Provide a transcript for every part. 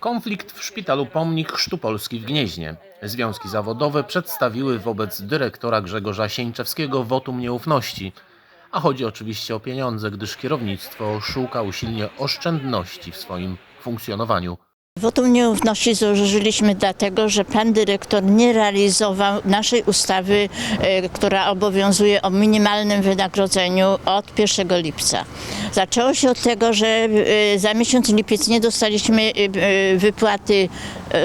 Konflikt w szpitalu Pomnik Chrztu Polski w Gnieźnie. Związki zawodowe przedstawiły wobec dyrektora Grzegorza Sieńczewskiego wotum nieufności. A chodzi oczywiście o pieniądze, gdyż kierownictwo szuka usilnie oszczędności w swoim funkcjonowaniu. Wotum nieufności złożyliśmy dlatego, że pan dyrektor nie realizował naszej ustawy, e, która obowiązuje o minimalnym wynagrodzeniu od 1 lipca. Zaczęło się od tego, że e, za miesiąc lipiec nie dostaliśmy e, wypłaty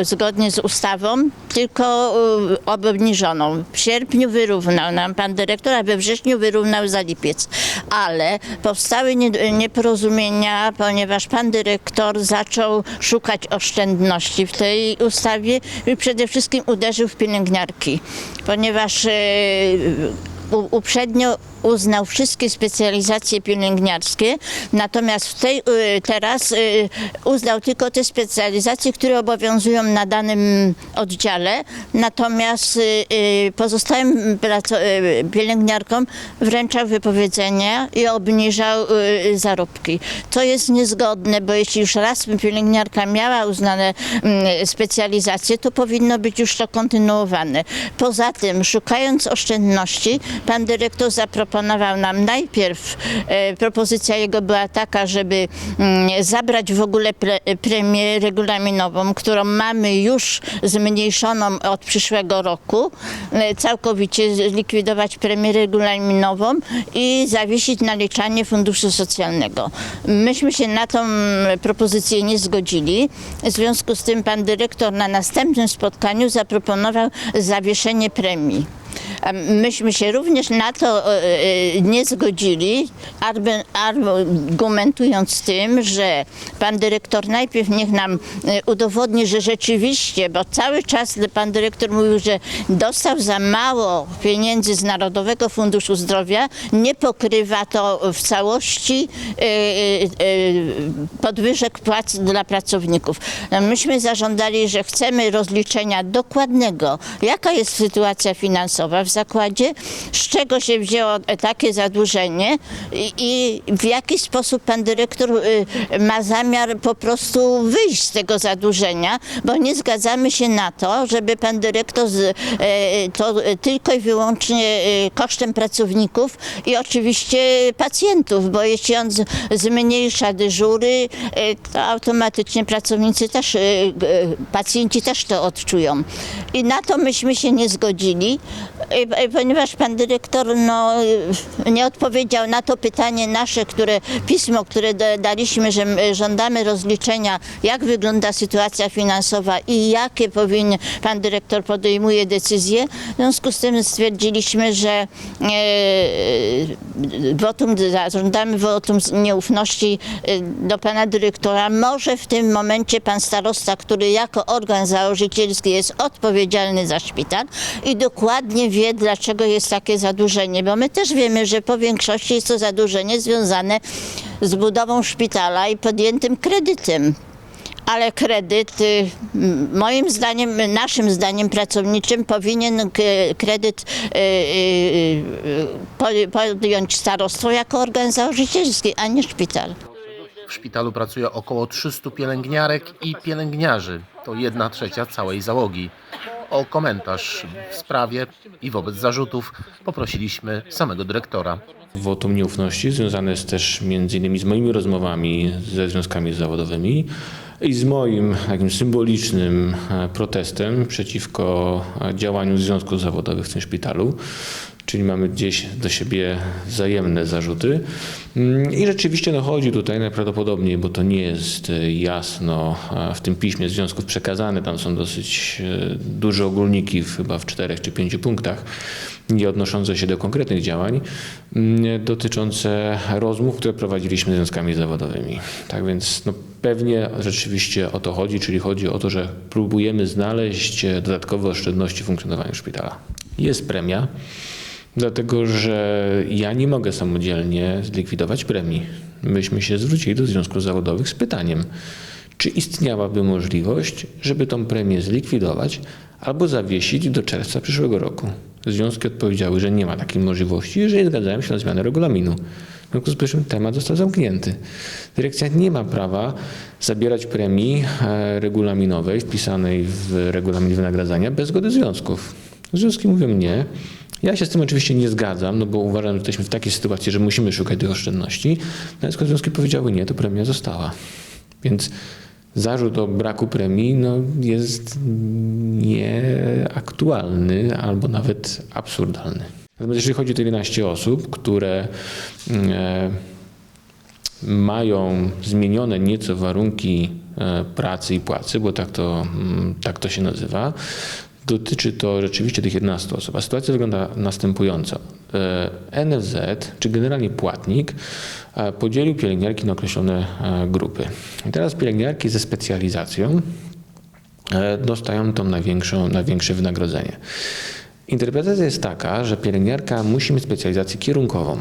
zgodnie z ustawą, tylko e, obniżoną. W sierpniu wyrównał nam pan dyrektor, a we wrześniu wyrównał za lipiec. Ale powstały nie- nieporozumienia, ponieważ pan dyrektor zaczął szukać oszczędności w tej ustawie i przede wszystkim uderzył w pielęgniarki, ponieważ e, uprzednio uznał wszystkie specjalizacje pielęgniarskie, natomiast w tej, y, teraz y, uznał tylko te specjalizacje, które obowiązują na danym oddziale, natomiast y, pozostałym pielęgniarkom wręczał wypowiedzenia i obniżał zarobki. To jest niezgodne, bo jeśli już raz pielęgniarka miała uznane mm, specjalizacje, to powinno być już to kontynuowane. Poza tym, szukając oszczędności, pan dyrektor zaproponował nam najpierw, e, propozycja jego była taka, żeby mm, zabrać w ogóle pre, premię regulaminową, którą mamy już zmniejszoną od przyszłego roku, e, całkowicie zlikwidować premię regulaminową i zawiesić naliczanie funduszu socjalnego. Myśmy się na tą propozycję nie zgodzili. W związku z tym pan dyrektor na następnym spotkaniu zaproponował zawieszenie premii. Myśmy się również na to e, e, nie zgodzili, argumentując tym, że pan dyrektor najpierw niech nam e, udowodni, że rzeczywiście, bo cały czas pan dyrektor mówił, że dostał za mało pieniędzy z Narodowego Funduszu Zdrowia, nie pokrywa to w całości podwyżek płac dla pracowników. Myśmy zażądali, że chcemy rozliczenia dokładnego, jaka jest sytuacja finansowa w zakładzie, z czego się wzięło takie zadłużenie i, i w jaki sposób pan dyrektor y, ma zamiar po prostu wyjść z tego zadłużenia, bo nie zgadzamy się na to, żeby pan dyrektor z, e, to tylko i wyłącznie e, kosztem pracowników i oczywiście pacjentów, bo jeśli on zmniejsza dyżury, to automatycznie pracownicy też, pacjenci też to odczują. I na to myśmy się nie zgodzili, ponieważ pan dyrektor no, e, nie odpowiedział na to pytanie nasze, które pismo, które da- daliśmy, że żądamy rozliczenia, jak wygląda sytuacja finansowa i jakie powinien pan dyrektor podejmuje decyzje. W związku z tym stwierdziliśmy, że e, wotum, żądamy wotum nieufności do pana dyrektora. Może w tym momencie pan starosta, który jako organ założycielski jest odpowiedzialny za szpital i dokładnie wie, dlaczego jest takie zadłużenie, bo my też wiemy, że po większości jest to zadłużenie związane z budową szpitala i podjętym kredytem. Ale kredyt, y, moim zdaniem, naszym zdaniem pracowniczym, powinien kredyt y, y, po- podjąć starostwo jako organ założycielski, a nie szpital. W szpitalu pracuje około 300 pielęgniarek i pielęgniarzy. To jedna trzecia całej załogi. O komentarz w sprawie i wobec zarzutów poprosiliśmy samego dyrektora. Wotum nieufności związane jest też między innymi z moimi rozmowami ze związkami zawodowymi i z moim takim symbolicznym e, protestem przeciwko e, działaniu związków zawodowych w tym szpitalu. Czyli mamy gdzieś do siebie wzajemne zarzuty. Mm, I rzeczywiście no, chodzi tutaj najprawdopodobniej, bo to nie jest e, jasno e, w tym piśmie związków przekazane, tam są dosyć e, duże ogólniki, chyba w czterech czy pięciu punktach, nie odnoszące się do konkretnych działań, mm, dotyczące rozmów, które prowadziliśmy z związkami zawodowymi. Tak więc no, pewnie rzeczywiście o to chodzi, czyli chodzi o to, że próbujemy znaleźć dodatkowe oszczędności w funkcjonowaniu szpitala. Jest premia, dlatego że ja nie mogę samodzielnie zlikwidować premii. Myśmy się zwrócili do związków zawodowych z pytaniem, czy istniałaby możliwość, żeby tą premię zlikwidować albo zawiesić do czerwca przyszłego roku. Związki odpowiedziały, że nie ma takiej możliwości, że nie zgadzają się na zmianę regulaminu. W związku z powyższym temat został zamknięty. Dyrekcja nie ma prawa zabierać premii e, regulaminowej wpisanej w regulamin wynagradzania bez zgody związków. Związki mówią nie. Ja się z tym oczywiście nie zgadzam, no bo uważam, że jesteśmy w takiej sytuacji, że musimy szukać tych oszczędności. Natomiast związki powiedziały nie, to premia została. Więc zarzut o braku premii no, jest nieaktualny albo nawet absurdalny. Natomiast jeżeli chodzi o te 11 osób, które e, mają zmienione nieco warunki e, pracy i płacy, bo tak to, mm, tak to się nazywa, dotyczy to rzeczywiście tych 11 osób. A sytuacja wygląda następująco. E, NFZ, czy generalnie płatnik, e, podzielił pielęgniarki na określone e, grupy. I teraz pielęgniarki ze specjalizacją dostają tą największą, największe wynagrodzenie. Interpretacja jest taka, że pielęgniarka musi mieć specjalizację kierunkową.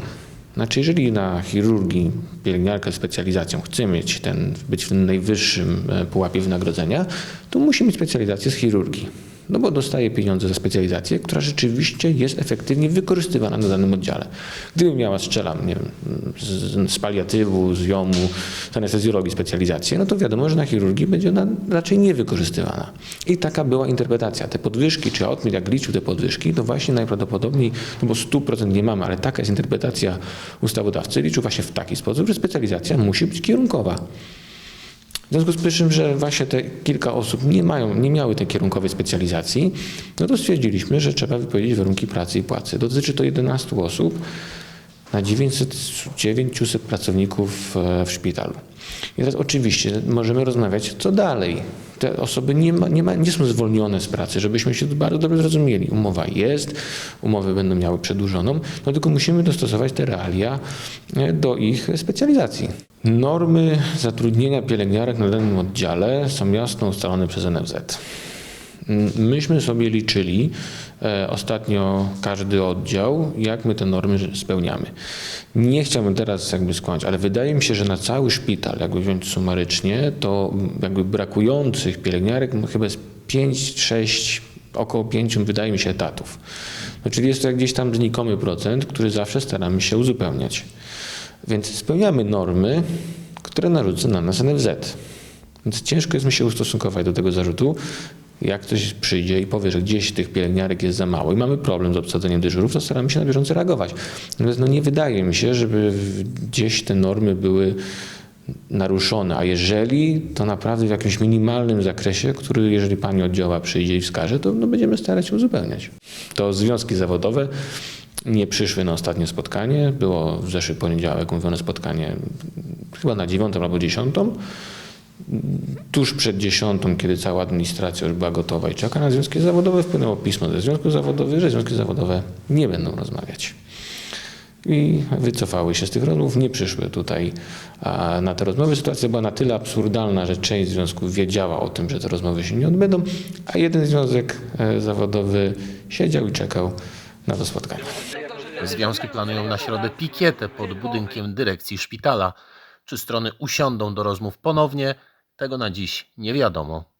Znaczy, jeżeli na chirurgii pielęgniarka z specjalizacją chce mieć ten, być w tym najwyższym pułapie wynagrodzenia, to musi mieć specjalizację z chirurgii. No bo dostaje pieniądze za specjalizację, która rzeczywiście jest efektywnie wykorzystywana na danym oddziale. Gdybym miała, strzelam, nie wiem, z, z paliatywu, z jomu, z anestezjologii specjalizację, no to wiadomo, że na chirurgii będzie ona raczej niewykorzystywana. I taka była interpretacja. Te podwyżki, czy Otmil jak liczył te podwyżki, to właśnie najprawdopodobniej, no bo 100% nie mamy, ale taka jest interpretacja ustawodawcy, liczył właśnie w taki sposób, że specjalizacja musi być kierunkowa. W związku z powyższym, że właśnie te kilka osób nie, mają, nie miały tej kierunkowej specjalizacji, no to stwierdziliśmy, że trzeba wypowiedzieć warunki pracy i płacy. Dotyczy to 11 osób na 900, 900 pracowników e, w szpitalu. I teraz oczywiście możemy rozmawiać, co dalej. Te osoby nie, ma, nie, ma, nie są zwolnione z pracy, żebyśmy się bardzo dobrze zrozumieli. Umowa jest, umowy będą miały przedłużoną, no tylko musimy dostosować te realia e, do ich specjalizacji. Normy zatrudnienia pielęgniarek na danym oddziale są jasno ustalone przez NFZ. Mm, Myśmy sobie liczyli e, ostatnio każdy oddział, jak my te normy spełniamy. Nie chciałbym teraz jakby skłamać, ale wydaje mi się, że na cały szpital, jakby wziąć sumarycznie, to jakby brakujących pielęgniarek no chyba jest 5, 6, około 5 wydaje mi się etatów. No, czyli jest to gdzieś tam znikomy procent, który zawsze staramy się uzupełniać. Więc spełniamy normy, które narzuca na nas NFZ. Więc ciężko jest mi się ustosunkować do tego zarzutu. Jak ktoś przyjdzie i powie, że gdzieś tych pielęgniarek jest za mało i mamy problem z obsadzeniem dyżurów, to staramy się na bieżąco reagować. Natomiast no nie wydaje mi się, żeby gdzieś te normy były naruszone, a jeżeli, to naprawdę w jakimś minimalnym zakresie, który jeżeli pani oddziała przyjdzie i wskaże, to no będziemy starać się uzupełniać. To związki zawodowe nie przyszły na ostatnie spotkanie. Było w zeszły poniedziałek umówione spotkanie chyba na dziewiątą albo dziesiątą. Tuż przed dziesiątą, kiedy cała administracja już była gotowa i czeka na związki zawodowe, wpłynęło pismo ze związków zawodowych, że związki zawodowe nie będą rozmawiać. I wycofały się z tych rozmów, nie przyszły tutaj na te rozmowy. Sytuacja była na tyle absurdalna, że część związków wiedziała o tym, że te rozmowy się nie odbędą, a jeden związek e, zawodowy siedział i czekał na to spotkanie. Związki planują na środę pikietę pod budynkiem dyrekcji szpitala. Czy strony usiądą do rozmów ponownie, tego na dziś nie wiadomo.